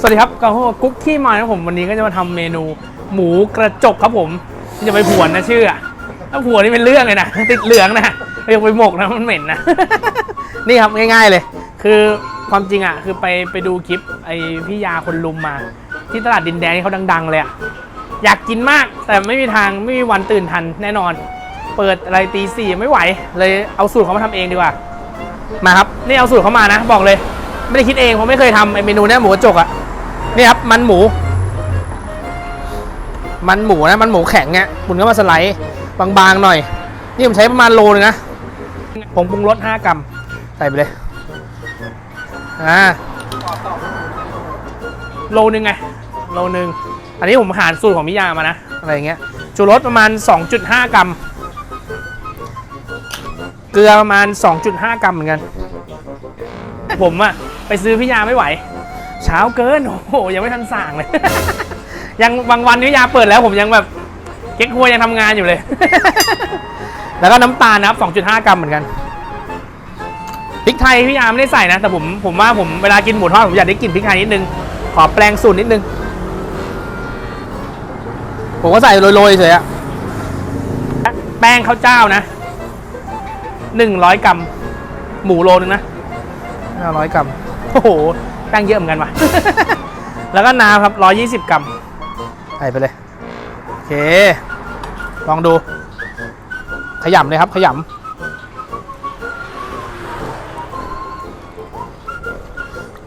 สวัสดีครับกับพวกกุ๊กที่มาครับผมวันนี้ก็จะมาทำเมนู หมูกระจกครับผมอย่าไปผวนนะชื่ออะถ้าผวนนี่เป็นเรื่องเลยนะติดเหลืองนะไม่ต้องไปหมกนะมันเหม็นนะ นี่ครับง่าย ๆเลย คือความจริงอะคือไปไปดูคลิปไอพี่ยาคนลุมมา ที่ตลาดดินแดงที่เขาดัง ๆ เลยอะอยากกินมากแต่ไม่มีทางไม่มีวันตื่นทันแน่นอน เปิดอะไรตีสี่ไม่ไหว เลยเอาสูตรเขามาทำเองดีกว่ามาครับนี่เอาสูตรเขามานะ บอกเลย ไม่ได้คิดเองผมไม่เคยทำไอเมนูเนี้ยหมูกระจกอะ นี่ครับมันหมู มันหมูนะมันหมูแข็งเงี้ยคุณก็มาสไลด์บางๆหน่อย นี่ผมใช้ประมาณโลนึงนะผงปรุงรส5กรัมใส่ไปเลยอ่าโลนึงไงโลนึงอันนี้ผมหารสูตรของมิยามานะอะไรเงี้ยชูรสประมาณ 2.5 กรัม เกลือประมาณ 2.5 กรัมเหมือนกัน ผมอะไปซื้อพี่ยาไม่ไหว เช้าเกิน โอ้โห ยังไม่ทันสั่งเลย ยังบางวันนี้ยาเปิดแล้วผมยังแบบเก๊กฮวยยังทำงานอยู่เลย แล้วก็น้ำตาลนะครับ2.5 กรัมเหมือนกันพริกไทยพี่ยาไม่ได้ใส่นะ แต่ผมผมว่าผมเวลากินหมูทอดผมอยากได้กลิ่นพริกไทยนิดนึง ขอแปลงสูตรนิดนึง ผมก็ใส่โรยๆเฉยอะแป้งข้าวเจ้านะ100 กรัม หมูโลนึงนะ500 กรัม โอ้โห แป้งเยอะเหมือนกันว่ะ แล้วก็น้ำครับ 120 กรัมใส่ไปเลย โอเค ลองดู ขยำเลยครับ ขยำ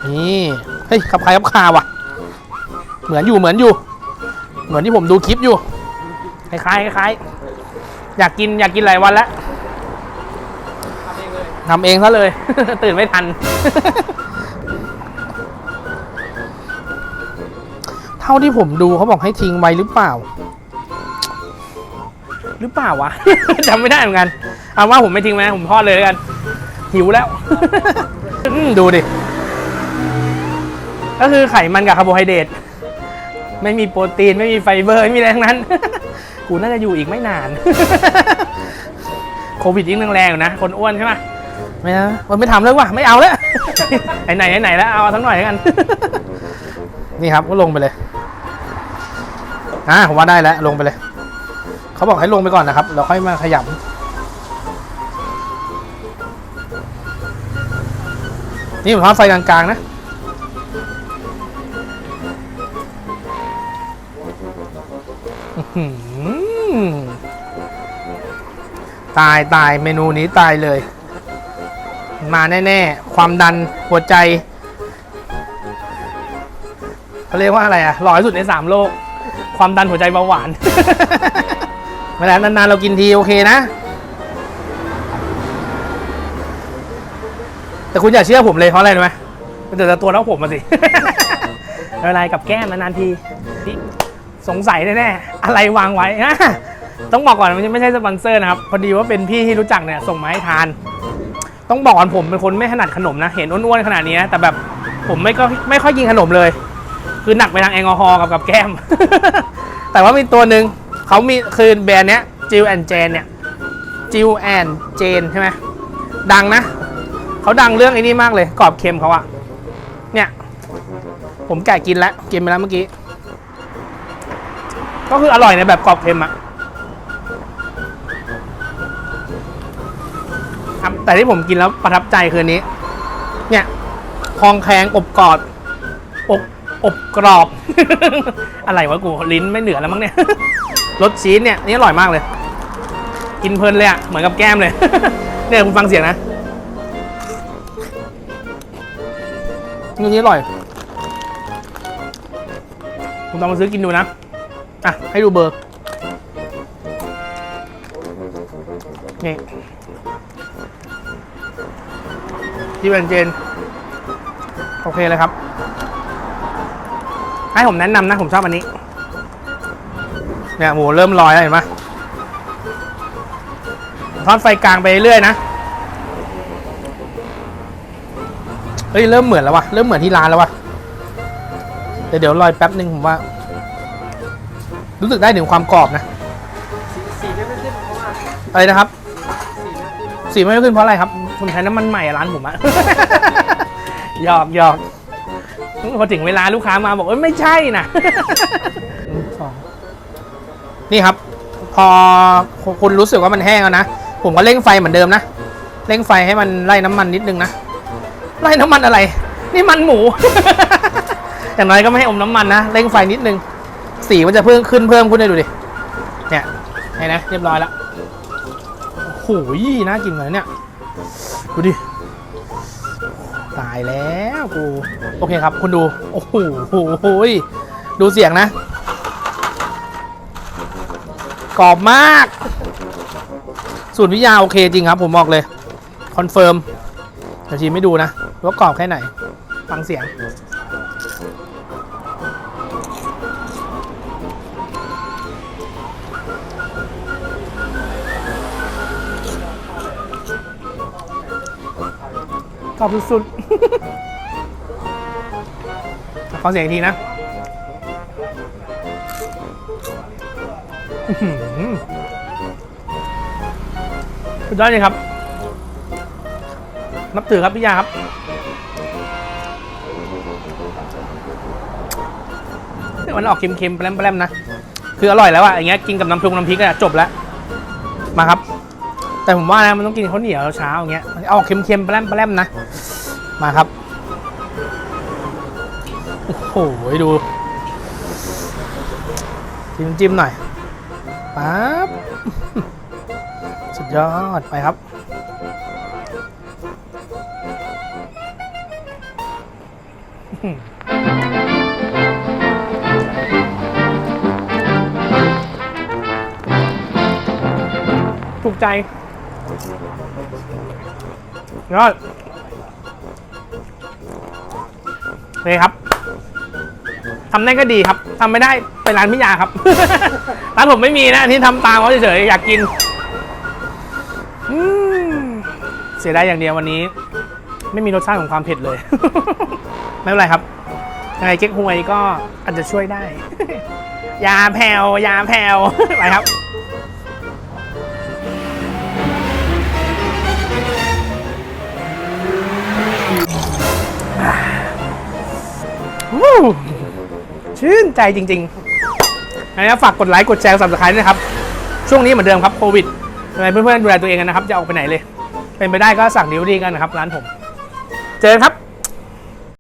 นี่ เฮ้ยขับใครขับคาว่ะ เหมือนอยู่เหมือนอยู่ เหมือนที่ผมดูคลิปอยู่ คล้ายๆคล้ายๆอยากกินอยากกินหลายวันแล้วทำเองซะเลย ตื่นไม่ทัน เท่าที่ผมดูเขาบอกให้ทิ้งไว้หรือเปล่า หรือเปล่าวะ จำไม่ได้เหมือนกันเอาว่าผมไม่ทิ้งไว้นะผมทอดเลยแล้วกัน หิวแล้วอืมดูดิ ก็คือไขมันกับคาร์โบไฮเดรตไม่มีโปรตีนไม่มีไฟเบอร์ไม่มีอะไรทั้งนั้น กูน่าจะอยู่อีกไม่นาน โควิดยิ่งแรงๆอยู่นะ คนอ้วนใช่ไหมไม่นะมันไม่ทำแล้วว่ะไม่เอาแล้วไหนๆไหนๆแล้วเอาทั้งหน่อยแล้วกัน นี่ครับก็ลงไปเลยอ่าผมว่าได้แล้วลงไปเลย เขาบอกให้ลงไปก่อนนะครับแล้วค่อยมาขยำนี่ผมทอดไฟกลางๆนะตายตายเมนูนี้ตายเลย มาแน่ ๆ ความดันหัวใจ เขาเรียกว่าอะไรอะหล่อที่สุดในสามโลก ความดันหัวใจเบาหวานเวลานานๆเรากินทีโอเคนะ แต่คุณอย่าเชื่อผมเลยเพราะอะไรรู้ไหมมันจะตัวเท่าผมมาสิไม่เป็นไรกับแก้มนานๆทีสงสัยแน่ๆอะไรวางไว้นะต้องบอกก่อนมันไม่ใช่สปอนเซอร์นะครับ พอดีว่าเป็นพี่ที่รู้จักเนี่ยส่งมาให้ทาน ต้องบอกก่อนผมเป็นคนไม่ถนัดขนมนะ เห็นอ้วนๆขนาดนี้นะแต่แบบผมไม่ก็ไม่ค่อยกินขนมเลย คือหนักไปทางแอลกอฮอล์กับกับแก้ม แต่ว่ามีตัวหนึ่งเขามีคือแบรนด์เนี้ยจิวแอนเจนเนี่ยจิวแอนเจนใช่ไหมดังนะเขาดังเรื่องไอ้นี่มากเลยกรอบเค็มเขาอะเนี่ย ผมแกะกินแล้วกินไปแล้วเมื่อกี้ ก็คืออร่อยในแบบกรอบเค็มอะแต่ที่ผมกินแล้วประทับใจคือนนี้ เนี่ยคองแคงอบกรอบ อบกรอบ อะไรวะกูลิ้นไม่เหนือแล้วมั้งเนี่ยรสชีสเนี่ยนี่อร่อยมากเลย กินเพลินเลยอะเหมือนกับแก้มเลย เนี่ยคุณฟังเสียงนะนี่นี่อร่อย คุณลองมาซื้อกินดูนะ อะ ให้ดูเบอร์นี่ที่เป็นเจน โอเคเลยครับ ให้ผมแนะนำนะ ผมชอบอันนี้ เนี่ยหมูเริ่มลอยแล้วเห็นไหมทอดไฟกลางไปเรื่อยนะ เฮ้ย เริ่มเหมือนแล้ววะเริ่มเหมือนที่ร้านแล้ววะเดี๋ยวเดี๋ยวรอยแป๊บหนึ่งผมว่า รู้สึกได้ถึงความกรอบนะสีไม่ขึ้นเพราะอะไรนะครับสีไม่ขึ้นสีไม่ขึ้นเพราะอะไรครับคุณใช้น้ำมันใหม่อะร้านผมอะหยอกหยอก พอถึงเวลาลูกค้ามาบอกเอ้ยไม่ใช่นะสองนี่ครับ พอคุณรู้สึกว่ามันแห้งแล้วนะผมก็เร่งไฟเหมือนเดิมนะเร่งไฟให้มันไล่น้ำมันนิดนึงนะไล่น้ำมันอะไร นี่มันหมูอย่างน้อยก็ไม่ให้อมน้ำมันนะเร่งไฟนิดนึงสีมันจะเพิ่มขึ้นเพิ่มขึ้นเลยดูดิเนี่ยเห็นไหมเรียบร้อยแล้วโอ้โหน่ากินเลยเนี่ยดูดิ ตายแล้วกู โอเคครับ คุณดู โอ้โหดูเสียงนะ กรอบมากสูตรพิยาโอเคจริงครับ ผมบอกเลย คอนเฟิร์มเดี๋ยวชีไม่ดูนะ ว่ากรอบแค่ไหน ฟังเสียง กรอบสุดๆ ฟังเสียงอีกทีนะอื้อหือสุดยอดเลยครับ นับถือครับพี่ยาครับ มันออกเค็มๆแปลมๆนะ คืออร่อยแล้วอะอย่างเงี้ย กินกับน้ำพริกน้ำพริกอะจบแล้ว มาครับ แต่ผมว่านะมันต้องกินข้าวเหนียวเช้าอย่างเงี้ยมันออกเค็มๆแปลมๆนะ มาครับ โอ้โหดูจิ้มจิ้มๆหน่อยปั๊บสุดยอดไปครับถูกใจ ยอดเลยครับทำได้ก็ดีครับทำไม่ได้ไปร้านพิยาครับ ร้านผมไม่มีนะอันนี่ทำตามเขาเฉยๆอยากกินเสียดายอย่างเดียววันนี้ ไม่มีรสชาติของความเผ็ดเลย ไม่เป็นไรครับยังไงเก๊กฮวยก็อาจจะช่วยได้ ยาแผ่วยาแผ่วไปครับ ชื่นใจจริงๆนะครับฝากกดไลค์กดแชร์สับสไครต์นะครับ ช่วงนี้เหมือนเดิมครับโควิดยังไงเพื่อนๆดูแลตัวเองกันนะครับ จะออกไปไหนเลย เป็นไปได้ก็สั่งดิวดีกันนะครับ ร้านผม เจอกันครับ